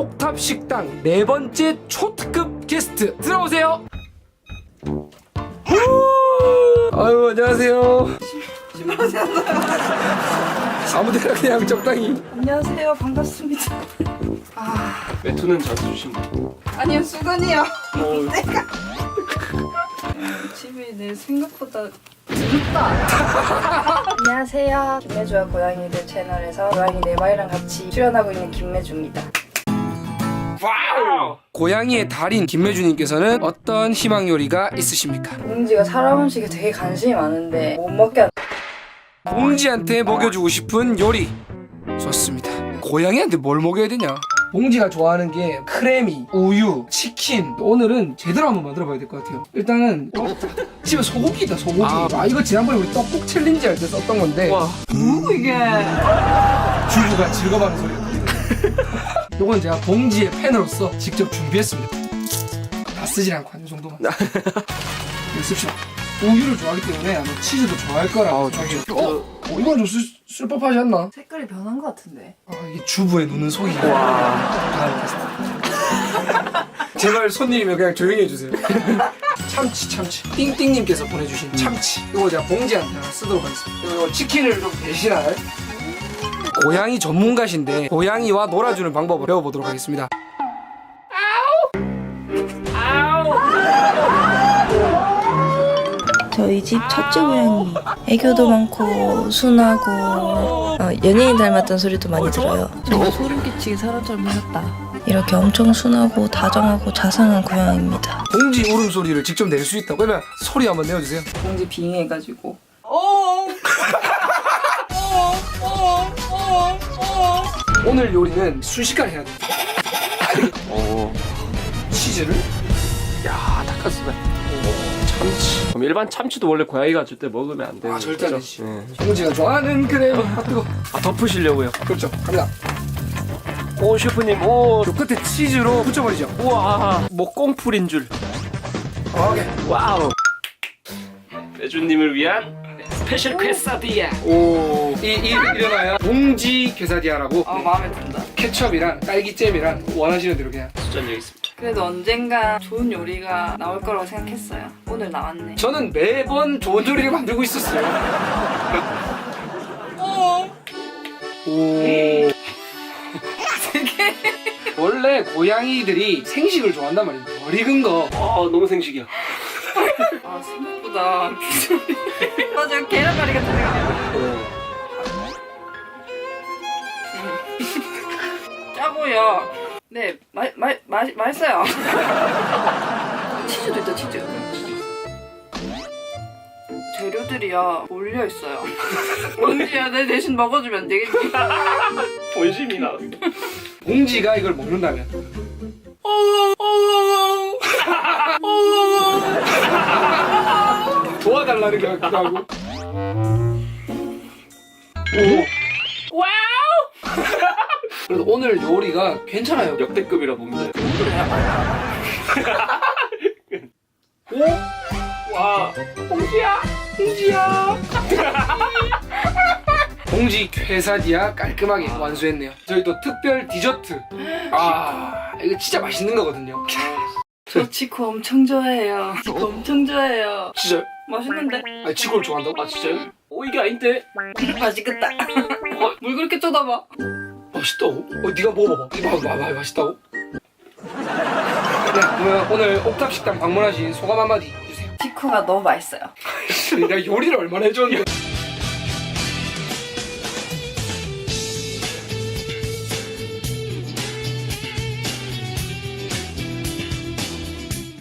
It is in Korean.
옥탑 식당 네 번째 초특급 게스트 들어오세요. 아유 안녕하세요. 아무데나 그냥 적당히. 안녕하세요. 반갑습니다. 외투는 잘 주신다. 아니요, 수건이요. 어, 내가. 집이 내 생각보다. 안녕하세요. 김매주와 고양이들 채널에서 고양이 네 마리랑 같이 출연하고 있는 김매주입니다. 와우. 고양이의 달인 김매주님께서는 어떤 희망 요리가 있으십니까? 공지가 사람 음식에 되게 관심이 많은데 못 먹게 한 봉지한테 먹여주고 싶은 요리. 좋습니다. 고양이한테 뭘 먹여야 되냐? 봉지가 좋아하는 게 크래미, 우유, 치킨. 오늘은 제대로 한번 만들어 봐야 될 것 같아요. 일단은 어, 집에 소고기 있다 소고기. 아, 이거 지난번에 우리 떡국 챌린지 할 때 썼던 건데. 와, 뭐고 이게? 주부가 즐거워하는 소리였거든 요 요건 제가 봉지의 팬으로서 직접 준비했습니다 다 쓰진 않고 한 이 정도만 씁시다 우유를 좋아하기 때문에 아마 치즈도 좋아할 거라고 생각해요 어? 어, 이건 좀 쓸, 쓸 법하지 않나? 색깔이 변한 것 같은데. 아, 이게 주부의 눈은 속이고. 제발 손님이면 그냥 조용히 해주세요. 참치, 참치. 띵띵님께서 보내주신 참치. 이거 제가 봉지한테 쓰도록 하겠습니다. 이거 치킨을 좀 대신할. 고양이 전문가신데 고양이와 놀아주는 방법을 배워보도록 하겠습니다. 저희 집 첫째 고양이 애교도 많고 순하고 어, 연예인 닮았던 소리도 많이 들어요 정말 소름 끼치게 사람처럼 생겼다. 이렇게 엄청 순하고 다정하고 자상한 고양이입니다 봉지 울음소리를 직접 낼 수 있다고. 그러면 소리 한번 내어주세요. 공지 빙해가지고. 오늘 요리는 순식간에 해야 돼. 오, 치즈를 야, 닭가슴살. 오, 참치. 그럼 일반 참치도 원래 고양이가 줄 때 먹으면 안 되는 아, 절대 안 거죠? 되지. 네. 봉지가 좋아하는 그래. 아, 뜨거. 아, 덮으시려고요. 그렇죠. 갑니다. 오, 셰프님, 오, 요 끝에 치즈로 붙여버리죠. 우와, 뭐 꽁풀인 줄. 아, 오케이. 와우. 매주님을 위한 스페셜 퀘사디아. 오, 이, 이, 일어나야 봉지 게사디아라고 아 마음에 든다. 케첩이랑 딸기잼이랑 원하시는 대로 그냥. 수전 여기 있습니다. 그래도 언젠가 좋은 요리가 나올 거라고 생각했어요. 오늘 나왔네. 저는 매번 좋은 요리를 만들고 있었어요. 오. 원래 고양이들이 생식을 좋아한단 말이에요. 덜 익은 거. 아, 너무 생식이야. 아 생각보다 비주얼이 맞아 계란말이 같은 생각. 짜고요. 네, 마, 마, 마, 맛있어요. 치즈도 있다, 치즈. 재료들이야 몰려 있어요. 뭔지야 내 대신 먹어주면 안 되겠지? 본심이 나. 봉지가 이걸 먹는다면. 도 와달라는 것 같기도 하고. 오. 와우! 그래도 오늘 요리가 괜찮아요. 역대급이라 봅니다. 오? 와. 봉지야! 봉지야! 봉지 퀘사디아 깔끔하게 완수했네요. 저희 또 특별 디저트. 아, 이거 진짜 맛있는 거거든요. 저 치코 엄청 좋아해요. 치코 엄청 좋아해요. 진짜, 맛있는데? 아, 치골 좋아한다고? 아, 진짜요? 오, 이게 아닌데? 맛있겠다. 어, 물 그렇게 쳐다봐. 맛있다고? 어, 네가 먹어봐봐. 이거 봐, 봐, 맛있다고? 네, 그러면 오늘 옥탑 식당 방문하신 소감 한마디 해주세요. 치코가 너무 맛있어요. 내가 요리를 얼마나 해줬는데.